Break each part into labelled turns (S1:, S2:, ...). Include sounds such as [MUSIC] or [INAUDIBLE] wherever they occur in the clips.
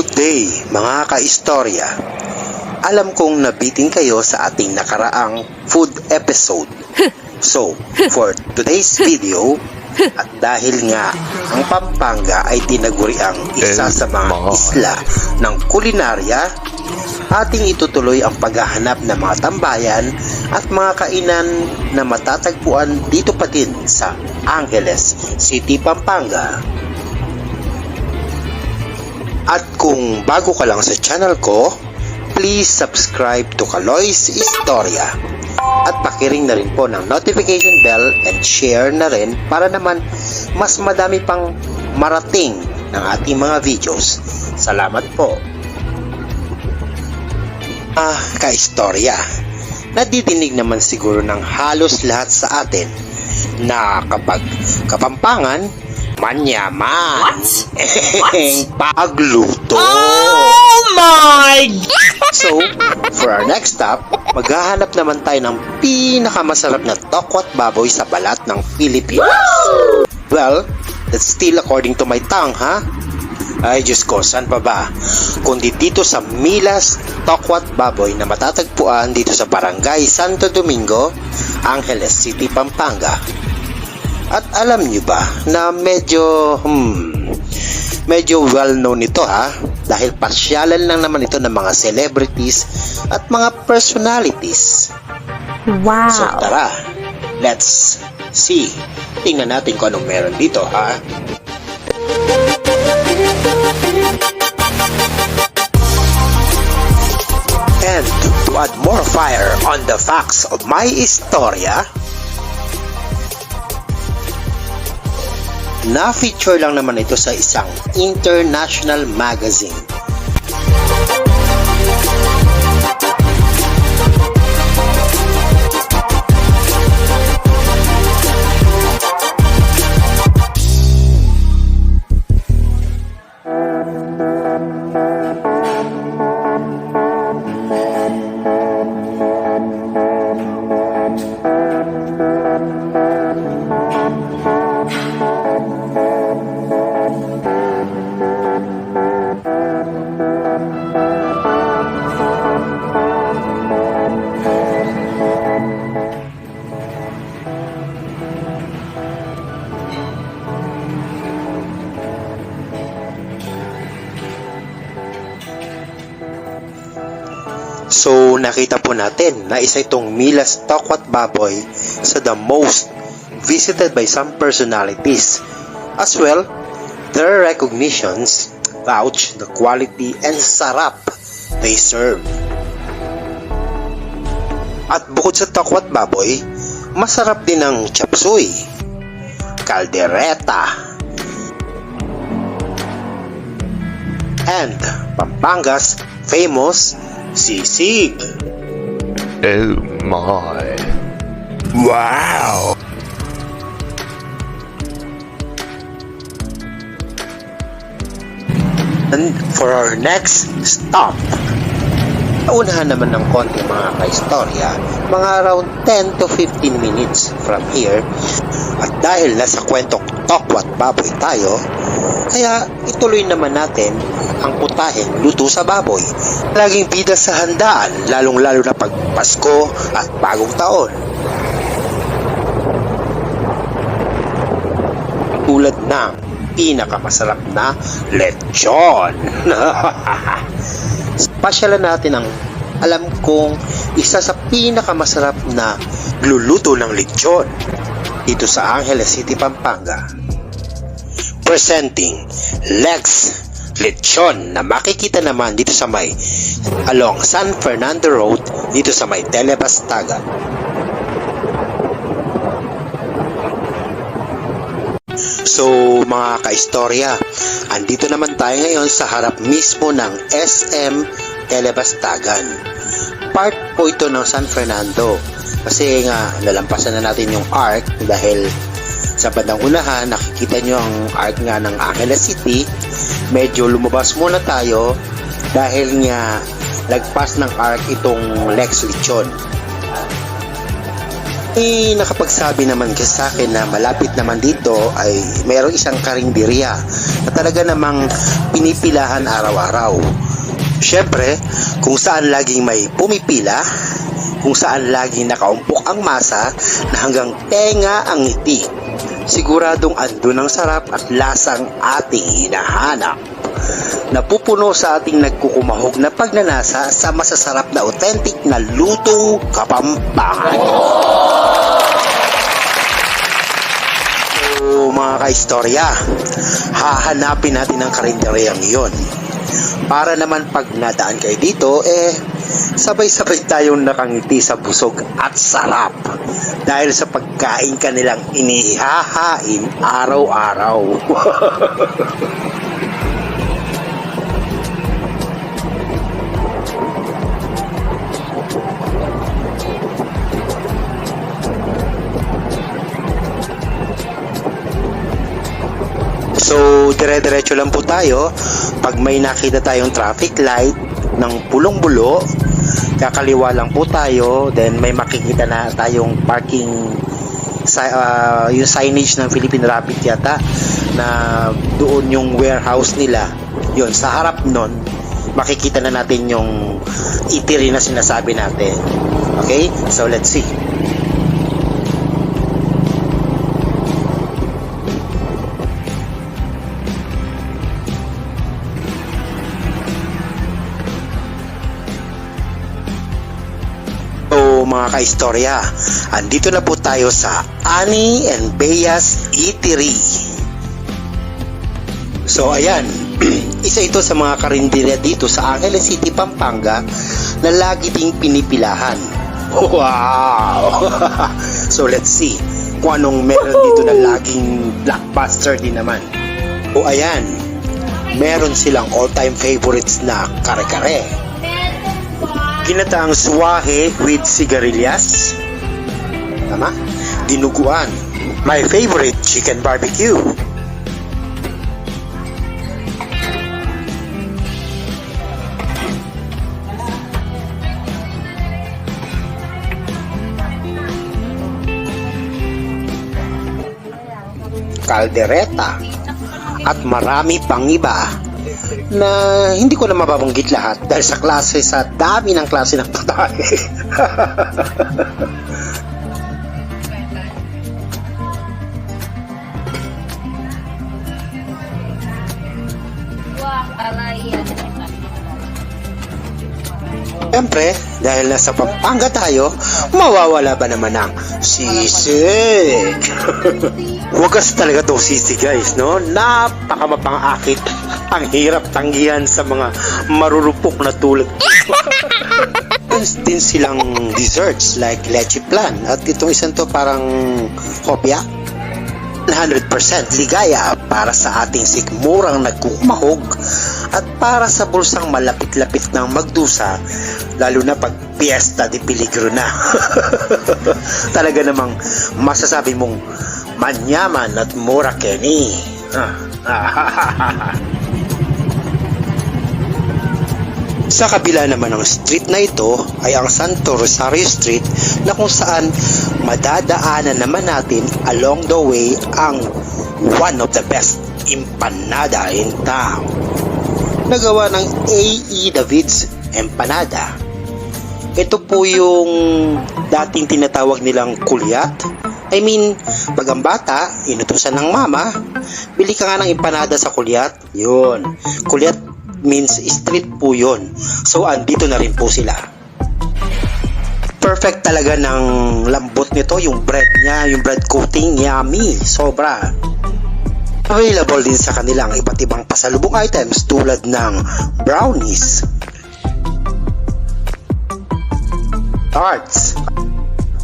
S1: Good day mga kaistorya. Alam kong nabitin kayo sa ating nakaraang food episode. [LAUGHS] So, for today's video, at dahil nga ang Pampanga ay tinaguri ang isa sa mga isla ng kulinarya, ating itutuloy ang paghahanap ng mga tambayan at mga kainan na matatagpuan dito pa din sa Angeles City, Pampanga. At kung bago ka lang sa channel ko, please subscribe to Kaloy's Istorya. At pakiring na rin po ng notification bell and share na rin para naman mas madami pang marating ng ating mga videos. Salamat po. Ah, kaistorya. Nadidinig naman siguro ng halos lahat sa atin na kapag kapampangan, manyaman. What? [LAUGHS] Pagluto.
S2: Oh my!
S1: So, for our next stop, maghahanap naman tayo ng pinakamasarap na tokwat baboy sa balat ng Philippines. Well, that's still according to my tongue, ha? Ay, Diyos ko, saan pa ba? Kundi dito sa Milas Tokwat Baboy na matatagpuan dito sa Barangay Santo Domingo, Angeles City, Pampanga. At alam nyo ba na medyo, hmm, medyo well known ito ha dahil pasyalan lang naman ito ng mga celebrities at mga personalities.
S2: Wow.
S1: So tara, let's see. Tingnan natin kung anong meron dito ha. And to add more fire on the facts of my istorya, na-feature lang naman ito sa isang international magazine. So nakita po natin na isa itong Milas Tokwat Baboy sa the most visited by some personalities. As well, their recognitions vouch the quality and sarap they serve. At bukod sa Tokwat Baboy, masarap din ang chapsuy, kaldereta, and Pampanga's famous sisig.
S3: Oh my.
S1: Wow! And for our next stop, naunahan naman ng konti mga kaistorya, mga around 10 to 15 minutes from here. At dahil nasa kwentong tokwat baboy tayo, kaya ituloy naman natin ang putaheng luto sa baboy. Laging bida sa handaan, lalong-lalo na pag Pasko at Bagong Taon. tulad ng pinakamasarap na lechon. [LAUGHS] Pasyalan natin ang alam kong isa sa pinakamasarap na luluto ng lechon dito sa Angeles City, Pampanga. Presenting Lex Lechon na makikita naman dito sa may along San Fernando Road dito sa may Telebastagan. So mga kaistorya, andito naman tayo ngayon sa harap mismo ng SM Telebastagan. Part po ito ng San Fernando. Kasi nga, nalampasan na natin yung arc dahil sa bandang unahan, nakikita nyo ang arc nga ng Angeles City. Medyo lumabas muna tayo dahil nga lagpas ng arc itong Lex Lechon. Eh, nakapagsabi naman kasi sa akin na malapit naman dito ay mayroong isang karinderya na talaga namang pinipilahan araw-araw. Siyempre, kung saan laging may pumipila, kung saan laging nakaumpok ang masa na hanggang tenga ang ngiti. Siguradong andun ang sarap at lasang ating hinahanap. Napupuno sa ating nagkukumahog na pagnanasa sa masasarap na authentic na lutong kapampangan. So, mga kaistorya, hahanapin natin ang karinderyang iyon. Para naman pag nadaan kayo dito, eh, sabay-sabay tayong nakangiti sa busog at sarap. Dahil sa pagkain kanilang inihahain araw-araw. [LAUGHS] So, dire-diretso lang po tayo. Pag may nakita tayong traffic light ng pulong-bulo, kakaliwa lang po tayo. Then, may makikita na tayong parking sa ah, yung signage ng Philippine Rapid yata na doon yung warehouse nila. Yun, sa harap nun, makikita na natin yung eatery na sinasabi natin. Okay? So, let's see. Mga kaistorya, andito na po tayo sa Ani and Bea's Eatery. So ayan, [CLEARS THROAT] isa ito sa mga karinderya dito sa Angeles City, Pampanga na lagi ding pinipilahan. [LAUGHS] Wow! [LAUGHS] so let's see kung anong meron dito na laging blockbuster din naman. O ayan, meron silang all-time favorites na kare-kare. Ginataang swahe with sigarilyas. Tama? Dinuguan. My favorite, chicken barbecue. Caldereta at marami pang iba na hindi ko na mababanggit lahat dahil sa klase sa dami ng klase ng
S4: aray. [LAUGHS]
S1: Siyempre, dahil nasa Pampanga tayo, mawawala ba naman ang sisig? Wagas talaga to sisig guys, no? Napaka mapangakit. Ang hirap tanggihan sa mga marurupok na tulad. Meron din silang desserts like leche plan at itong isang to parang hopya. 100% ligaya para sa ating sikmurang nagkukumahog at para sa bulsang malapit-lapit ng magdusa lalo na pag Fiesta de Peligro na. [LAUGHS] Talaga namang masasabi mong manyaman at mura Kenny. [LAUGHS] Sa kabila naman ng street na ito ay ang Santo Rosario Street na kung saan madadaanan naman natin along the way ang one of the best empanada in town. Nagawa ng A.E. David's Empanada. Ito po yung dating tinatawag nilang kulyat. I mean, pag ang bata, inutusan ng mama, bili ka nga ng empanada sa kulyat. Yun. Kulyat means street po yun. So, andito na rin po sila. Perfect talaga ng lambot nito, yung bread niya, yung bread coating, yummy, sobra. Available din sa kanilang iba't ibang pasalubong items tulad ng brownies, tarts,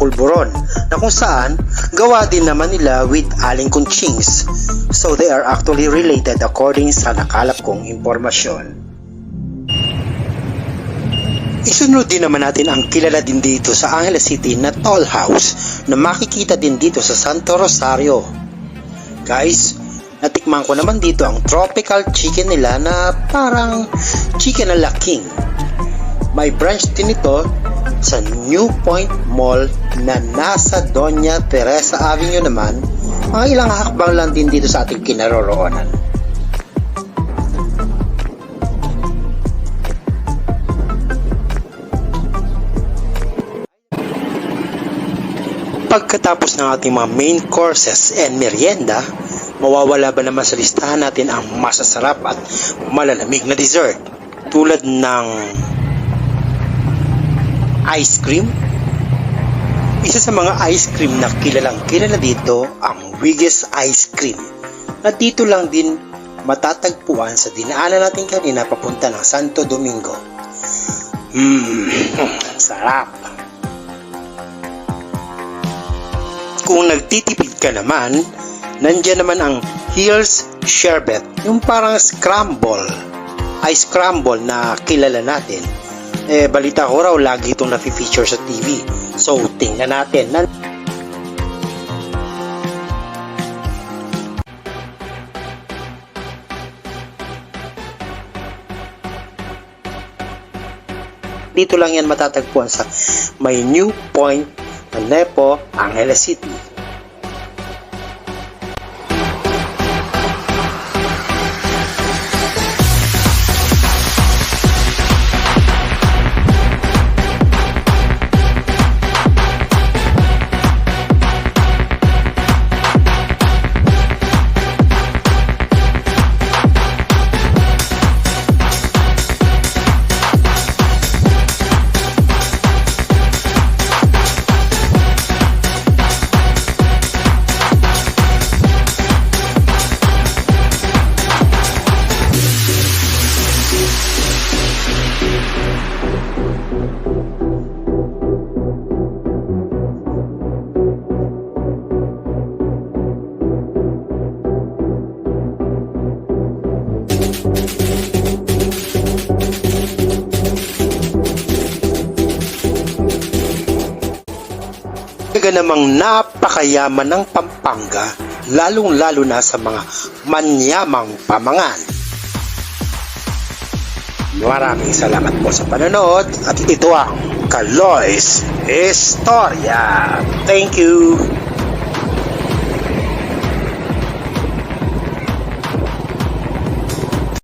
S1: pulburon na kung saan gawa din naman nila with aling kunchings. So they are actually related according sa nakalap kong impormasyon. Isunod din naman natin ang kilala din dito sa Angeles City na Toll House na makikita din dito sa Santo Rosario. Guys, natikman ko naman dito ang tropical chicken nila na parang chicken ala king. May branch din ito sa New Point Mall na nasa Doña Teresa Avenue naman, mga ilang hakbang lang din dito sa ating kinaroroonan. Pagkatapos ng ating mga main courses and merienda, mawawala ba naman sa listahan natin ang masasarap at malalamig na dessert tulad ng ice cream? Isa sa mga ice cream na kilalang kilala dito ang Wiggles Ice Cream na dito lang din matatagpuan sa dinaanan natin kanina papunta ng Santo Domingo. Mmm, sarap! Kung nagtitipid ka naman, nandyan naman ang Hills Sherbet, yung parang scramble, ice scramble na kilala natin. Eh, balita ko raw lagi itong nafe-feature sa TV. So, tingnan natin. Dito lang yan matatagpuan sa may New Point na Nepo, Angeles City. Talaga namang napakayaman ng Pampanga, lalong-lalo na sa mga manyamang pamangan. Maraming salamat po sa panonood at ito ang Kaloy's Historia. Thank you!